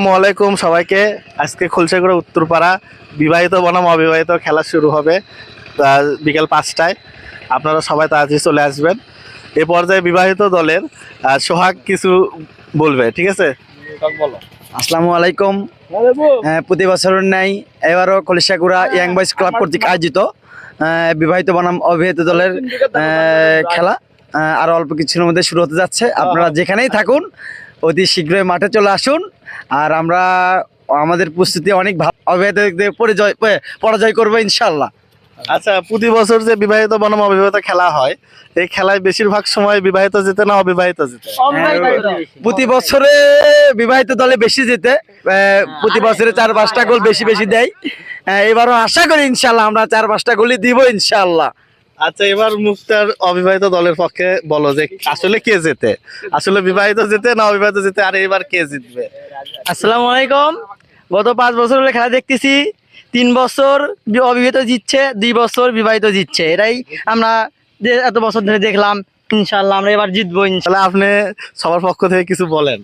আসসালামাইকুম সবাইকে। আজকে খুলশেগুড়া উত্তরপাড়া বিবাহিত বনাম অবিবাহিত খেলা শুরু হবে বিকেল পাঁচটায়। আপনারা সবাই তাড়াতাড়ি চলে আসবেন। এ পর্যায়ে বিবাহিত দলের সোহাগ কিছু বলবে ঠিক আছে? আসসালামু আলাইকুম। হ্যাঁ, প্রতি বছরের ন্যায় এবারও কলিশাগুড়া ইয়াং বয়েজ ক্লাব কর্তৃক আয়োজিত বিবাহিত বনাম অবিবাহিত দলের খেলা আরও অল্প কিছুর মধ্যে শুরু হতে যাচ্ছে। আপনারা যেখানেই থাকুন অতি শীঘ্রই মাঠে চলে আসুন। আর আমরা আমাদের প্রস্তুতি অনেক ভালো। অবিবাহিতদের পরিজয় প- পরাজয় করব ইনশাল্লাহ। আচ্ছা প্রতি বছর যে বিবাহিত বনাম অবিবাহিত খেলা হয় এই খেলায় বেশিরভাগ সময় বিবাহিত জিতে না অবিবাহিত জিতে? প্রতি বছরে বিবাহিত দলে বেশি আহ, প্রতি বছরে চার পাঁচটা গোল বেশি বেশি দেয়। এবারও আশা করি ইনশাল্লাহ আমরা চার পাঁচটা গোলই দিব ইনশাল্লাহ। আচ্ছা এবার মুক্তার অবিবাহিত দলের পক্ষে বলো যে আসলে কে জেতে? আসলে বিবাহিত জিতে না অবিবাহিত জিতে? আর এবার কে জিতবে? আসসালামু আলাইকুম। গত পাঁচ বছর হলে খেলা দেখতেছি। তিন বছর অবিবাহিত জিতছে দুই বছর বিবাহিত জিতছে। এটাই আমরা যে এত বছর ধরে দেখলাম ইনশাল্লাহ আমরা এবার জিতবো ইনশাল্লাহ আপনি সবার পক্ষ থেকে কিছু বলেন।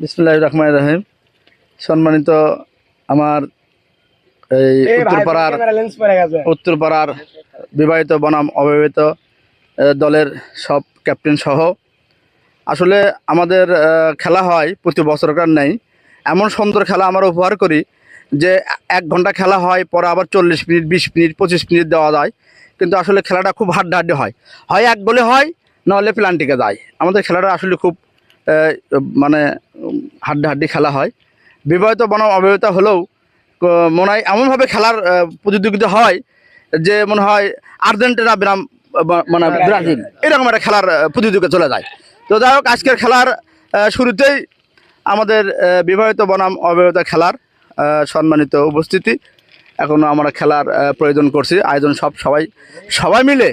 বিসমুল্লাহ রহমান রহিম। সম্মানিত আমার এই উত্তরপাড়ার উত্তরপাড়ার বিবাহিত বনাম অবিবাহিত দলের সব ক্যাপ্টেন সহ। আসলে আমাদের খেলা হয়, প্রতি বছরকার নেই। এমন সুন্দর খেলা আমরা উপহার করি যে, এক ঘণ্টা খেলা হয়, পরে আবার চল্লিশ মিনিট, বিশ মিনিট, পঁচিশ মিনিট দেওয়া যায়। কিন্তু আসলে খেলাটা খুব হাড্ডাহাড্ডি হয়। হয় এক গোলে হয় নাহলে প্লান্টিকে যায়। আমাদের খেলাটা আসলে খুব মানে হাড্ডাহাড্ডি খেলা হয়। বিবাহিত বনাম অবিবাহিত হলেও মনে হয় এমনভাবে খেলার প্রতিযোগিতা হয় যে মনে হয় আর্জেন্টিনা বিরাম মানে ব্রাজিল এরকম একটা খেলার প্রতিযোগিতা চলে যায়। তো যাই হোক আজকের খেলার শুরুতেই আমাদের বিবাহিত বনাম অবিবাহিত খেলার সম্মানিত উপস্থিতি। এখনও আমরা খেলার প্রয়োজন করছি। আয়োজন সব সবাই সবাই মিলে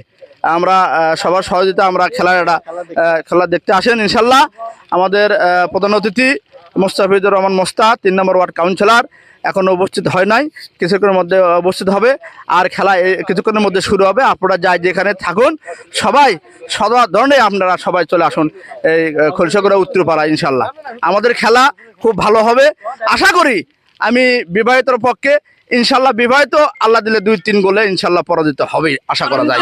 আমরা সবার সহযোগিতা আমরা খেলার একটা খেলা দেখতে আসেন ইনশাল্লাহ। আমাদের প্রধান অতিথি মোস্তাফিজুর রহমান মোস্তা তিন নম্বর ওয়ার্ড কাউন্সিলর এখনও উপস্থিত হয় নাই, কিছুক্ষণের মধ্যে উপস্থিত হবে। আর খেলা কিছুক্ষণের মধ্যে শুরু হবে, আপনারা যাই যেখানে থাকুন, সবাই সদা ধরনের আপনারা সবাই চলে আসুন এই খলসাগড়া উত্তরপাড়া ইনশাল্লাহ আমাদের খেলা খুব ভালো হবে। আশা করি আমি বিবাহিতর পক্ষে ইনশাল্লাহ বিবাহিত, আল্লাহ দিলে দুই তিন গোলে ইনশাল্লাহ পরাজিত হবে আশা করা যায়।